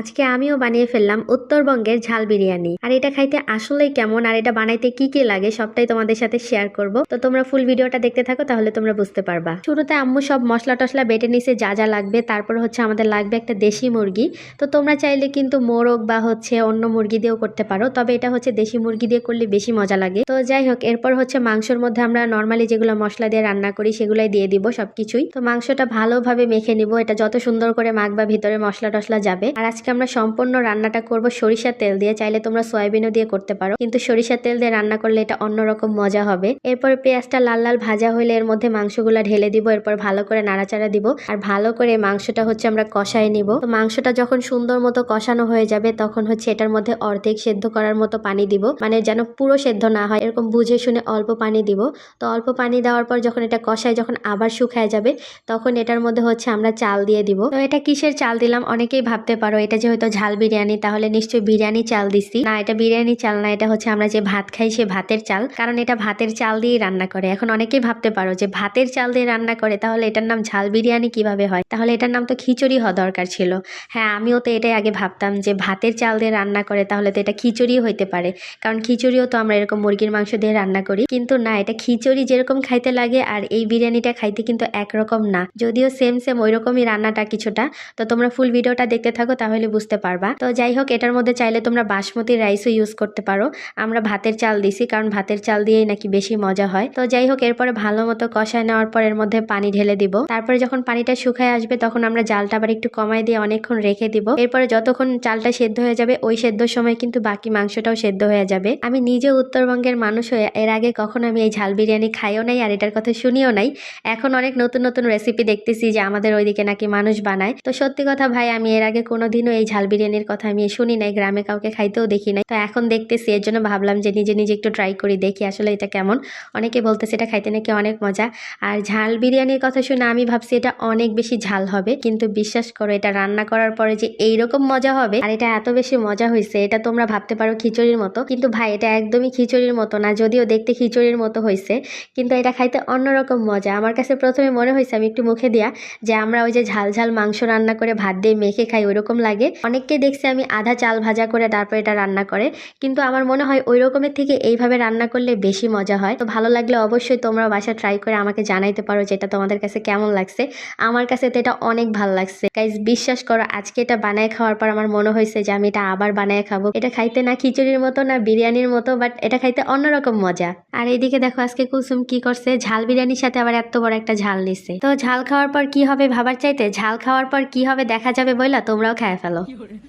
আজকে আমিও বানিয়ে ফেললাম উত্তরবঙ্গের ঝাল বিরিয়ানি। আর এটা খাইতে আসলেই কেমন, আর এটা বানাইতে কি কি লাগে সবটাই তোমাদের সাথে শেয়ার করব। তো তোমরা ফুল ভিডিওটা দেখতে থাকো, তাহলে তোমরা বুঝতে পারবা। শুরুতে আম্মু সব মশলা টশলা বেটে নিছে, যা যা লাগবে। তারপর হচ্ছে আমাদের লাগবে একটা দেশি মুরগি। তো তোমরা চাইলে কিন্তু মোরগ বা হচ্ছে অন্য মুরগি দিয়েও করতে পারো, তবে এটা হচ্ছে দেশি মুরগি দিয়ে করলে বেশি মজা লাগে। তো যাই হোক, এরপর হচ্ছে মাংসের মধ্যে আমরা নর্মালি যেগুলো মশলা দিয়ে রান্না করি, সেগুলাই দিয়ে দিব সবকিছুই। তো মাংসটা ভালোভাবে মেখে নিব, এটা যত সুন্দর করে মাখবা ভিতরে মশলা টশলা যাবে। আর আজকে আমরা সম্পূর্ণ রান্নাটা করব সরিষার তেল দিয়ে। চাইলে তোমরা সয়াবিনও দিয়ে করতে পারো। কিন্তু সরিষার তেল দিয়ে রান্না করলে এটা অন্যরকম মজা হবে। এরপর পেঁয়াজটা লাল লাল ভাজা হলে এর মধ্যে মাংসগুলা ঢেলে দিব। এরপর ভালো করে নাড়াচাড়া দিব। আর ভালো করে মাংসটা হচ্ছে আমরা কষায় নিব। তো মাংসটা যখন সুন্দর মতো কষানো হয়ে যাবে, তখন হচ্ছে এটার মধ্যে অর্ধেক সেদ্ধ করার মতো পানি দিব। মানে যেন পুরো সেদ্ধ না হয়, এরকম বুঝে শুনে অল্প পানি দিব। তো অল্প পানি দেওয়ার পর যখন এটা কষায় যখন আবার শুকায় যাবে, তখন এটার মধ্যে হচ্ছে আমরা চাল দিয়ে দিব। তো এটা কিসের চাল দিলাম? অনেকেই ভাবতে পারো, এটা যে হয়তো ঝাল বিরিয়ানি, তাহলে নিশ্চয়ই বিরিয়ানি চাল দিছি। না, এটা বিরিয়ানি চাল না, এটা হচ্ছে আমরা যে ভাত খাই সে ভাতের চাল। কারণ এটা ভাতের চাল দিয়েই রান্না করে। এখন অনেকেই ভাবতে পারো যে ভাতের চাল দিয়ে রান্না করে, তাহলে এটার নাম ঝাল বিরিয়ানি কীভাবে হয়? তাহলে এটার নাম তো খিচুড়ি হওয়া দরকার ছিল। হ্যাঁ আমিও তো এটাই আগে ভাবতাম যে ভাতের চাল দিয়ে রান্না করে, তাহলে তো এটা খিচুড়ি হইতে পারে। কারণ খিচুড়িও তো আমরা এরকম মুরগির মাংস দিয়ে রান্না করি। কিন্তু না, এটা খিচুড়ি যেরকম খাইতে লাগে আর এই বিরিয়ানিটা খাইতে কিন্তু একরকম না। যদিও সেম সেম ওই রকমই রান্নাটা কিছুটা। তো তোমরা ফুল ভিডিওটা দেখতে থাকো, তাহলে বুঝতে পারবা। তো যাই হোক, এটার মধ্যে চাইলে তোমরা বাসমতি রাইসও ইউজ করতে পারো। আমরা ভাতের চাল দিছি, কারণ ভাতের চাল দিয়েই নাকি বেশি মজা হয়। তো যাই হোক, এরপরে ভালো মতো কষায় নেওয়ার পর এর মধ্যে পানি ঢেলে দিব। তারপরে যখন পানিটা শুকায় আসবে, তখন আমরা জালটা আবার একটু কমাই দিয়ে অনেকক্ষণ রেখে দিব। এরপরে যতক্ষণ চালটা সেদ্ধ হয়ে যাবে, ওই সেদ্ধ সময় কিন্তু বাকি মাংসটাও সেদ্ধ হয়ে যাবে। আমি নিজে উত্তরবঙ্গের মানুষ হয়ে এর আগে কখনো আমি এই ঝাল বিরিয়ানি খাইও নাই আর এটার কথা শুনিও নাই। এখন অনেক নতুন নতুন রেসিপি দেখতেছি যে আমাদের ওইদিকে নাকি মানুষ বানায়। তো সত্যি কথা ভাই, আমি এর আগে কোনোদিনও এই ঝাল বিরিয়ানির কথা আমি শুনি নাই, গ্রামে কাউকে খাইতেও দেখি নাই। তো এখন দেখতেছি, এর জন্য ভাবলাম যে নিজে নিজে একটু ট্রাই করি, দেখি আসলে এটা কেমন। অনেকে বলতেছে এটা খাইতে নাকি অনেক মজা। আর ঝাল বিরিয়ানির কথা শুনে আমি ভাবছি এটা অনেক বেশি ঝাল হবে, কিন্তু বিশ্বাস করো এটা রান্না করার পরে যে এইরকম মজা হবে, আর এটা এত বেশি মজা হয়েছে এটা তোমরা ভাবতে পারো খিচুড়ির মতো। কিন্তু ভাই, এটা একদমই খিচুড়ির মতো না, যদিও দেখতে খিচুড়ির মতো হয়েছে কিন্তু এটা খাইতে অন্যরকম মজা। আমার কাছে প্রথমে মনে হয়েছে আমি একটু মুখে দিয়া, যে আমরা ওই যে ঝাল ঝাল মাংস রান্না করে ভাত দিয়ে মেখে খাই, ওইরকম লাগে অনেককে দেখছি আমি আধা চাল ভাজা করে তারপর এটা রান্না করে। কিন্তু আমার মনে হয় ওই রকমের থেকে এইভাবে রান্না করলে বেশি মজা হয়। তো ভালো লাগলে অবশ্যই তোমরা বাসা ট্রাই করে আমাকে জানাইতে পারো যে এটা তোমাদের কাছে কেমন লাগছে। আমার কাছে তো এটা অনেক ভালো লাগছে। গাইজ বিশ্বাস করো, আজকে এটা বানায় খাওয়ার পর আমার মনে হয়েছে যে আমি এটা আবার বানায় খাব। এটা খাইতে না খিচুড়ির মতো, না বিরিয়ানির মতো বাট এটা খাইতে অন্যরকম মজা। আর এইদিকে দেখো, আজকে কুসুম কি করছে? ঝাল বিরিয়ানির সাথে আবার এত বড় একটা ঝাল নিচ্ছে। তো ঝাল খাওয়ার পর কি হবে ভাবার চাইতে? ঝাল খাওয়ার পর কি হবে দেখা যাবে বইলা? তোমরাও খায় ফেলো। 有人。